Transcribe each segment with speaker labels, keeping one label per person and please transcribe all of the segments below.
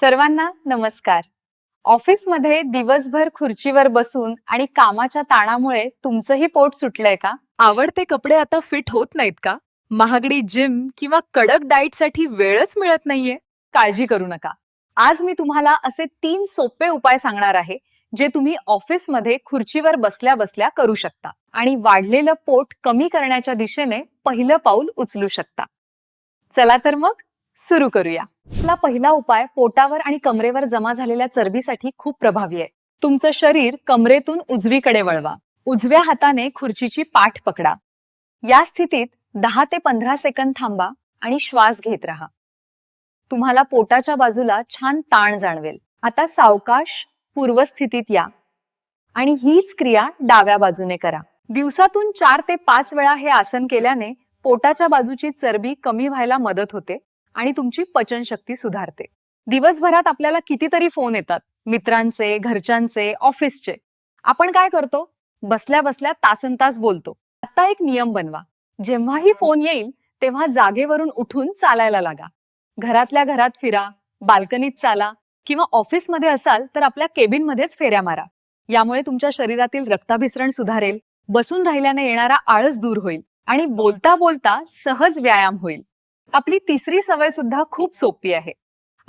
Speaker 1: सर्वांना नमस्कार. ऑफिसमध्ये दिवसभर खुर्चीवर बसून आणि कामाच्या ताणामुळे तुमचंही पोट सुटलंय का?
Speaker 2: आवडते कपडे आता फिट होत नाहीत का? महागडी जिम किंवा कडक डाएटसाठी वेळच मिळत नाहीये.
Speaker 1: काळजी करू नका. आज मी तुम्हाला असे तीन सोपे उपाय सांगणार आहे जे तुम्ही ऑफिसमध्ये खुर्चीवर बसल्या बसल्या करू शकता आणि वाढलेलं पोट कमी करण्याच्या दिशेने पहिलं पाऊल उचलू शकता. चला तर मग सुरू करूया. आपला पहिला उपाय पोटावर आणि कमरेवर जमा झालेल्या चरबीसाठी खूप प्रभावी आहे. तुमचं शरीर कमरेतून उजवीकडे वळवा. उजव्या हाताने खुर्चीची पाठ पकडा. या स्थितीत दहा ते पंधरा सेकंद थांबा आणि श्वास घेत राहा. तुम्हाला पोटाच्या बाजूला छान ताण जाणवेल. आता सावकाश पूर्वस्थितीत या. आणि हीच क्रिया डाव्या बाजूने करा. दिवसातून चार ते पाच वेळा हे आसन केल्याने पोटाच्या बाजूची चरबी कमी व्हायला मदत होते. आणि तुमची पचनशक्ती सुधारते. दिवसभरात आपल्याला कितीतरी फोन येतात मित्रांचे घरच्यांचे ऑफिसचे. आपण काय करतो? बसल्या बसल्या तासन तास बोलतो. आता एक नियम बनवा. जेव्हाही फोन येईल तेव्हा जागेवरून उठून चालायला लागा. घरातल्या घरात फिरा बाल्कनीत चाला किंवा ऑफिसमध्ये असाल तर आपल्या केबिनमध्येच फेऱ्या मारा. यामुळे तुमच्या शरीरातील रक्ताभिसरण सुधारेल बसून राहिल्याने येणारा आळस दूर होईल आणि बोलता बोलता सहज व्यायाम होईल. आपली तिसरी सवय सुद्धा खूप सोपी आहे.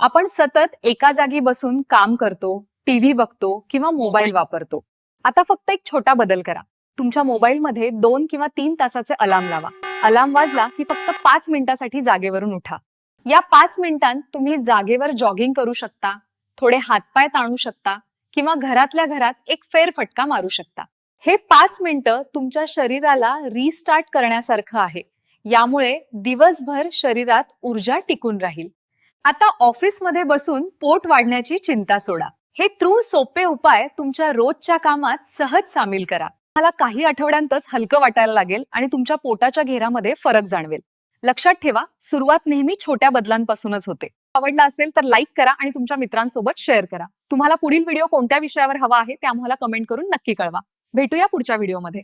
Speaker 1: आपण सतत एका जागी बसून काम करतो टीव्ही बघतो किंवा मोबाईल वापरतो. आता फक्त एक छोटा बदल करा. तुमच्या मोबाईलमध्ये दोन किंवा तीन तासाचे अलार्म लावा. अलार्म वाजला की फक्त पाच मिनिटासाठी जागेवरून उठा. या पाच मिनिटांत तुम्ही जागेवर जॉगिंग करू शकता थोडे हातपाय ताणू शकता किंवा घरातल्या घरात एक फेरफटका मारू शकता. हे पाच मिनिटं तुमच्या शरीराला रिस्टार्ट करण्यासारखं आहे. यामुळे दिवसभर शरीरात ऊर्जा टिकून राहील. आता ऑफिसमध्ये बसून पोट वाढण्याची चिंता सोडा. हे त्रू सोपे उपाय तुमच्या रोजच्या कामात सहज सामील करा. मला काही आठवड्यांतच हलकं वाटायला लागेल आणि तुमच्या पोटाच्या घेरामध्ये फरक जाणवेल. लक्षात ठेवा सुरुवात नेहमी छोट्या बदलांपासूनच होते. आवडला असेल तर लाईक करा आणि तुमच्या मित्रांसोबत शेअर करा. तुम्हाला पुढील व्हिडिओ कोणत्या विषयावर हवा आहे ते आम्हाला कमेंट करून नक्की कळवा. भेटूया पुढच्या व्हिडिओमध्ये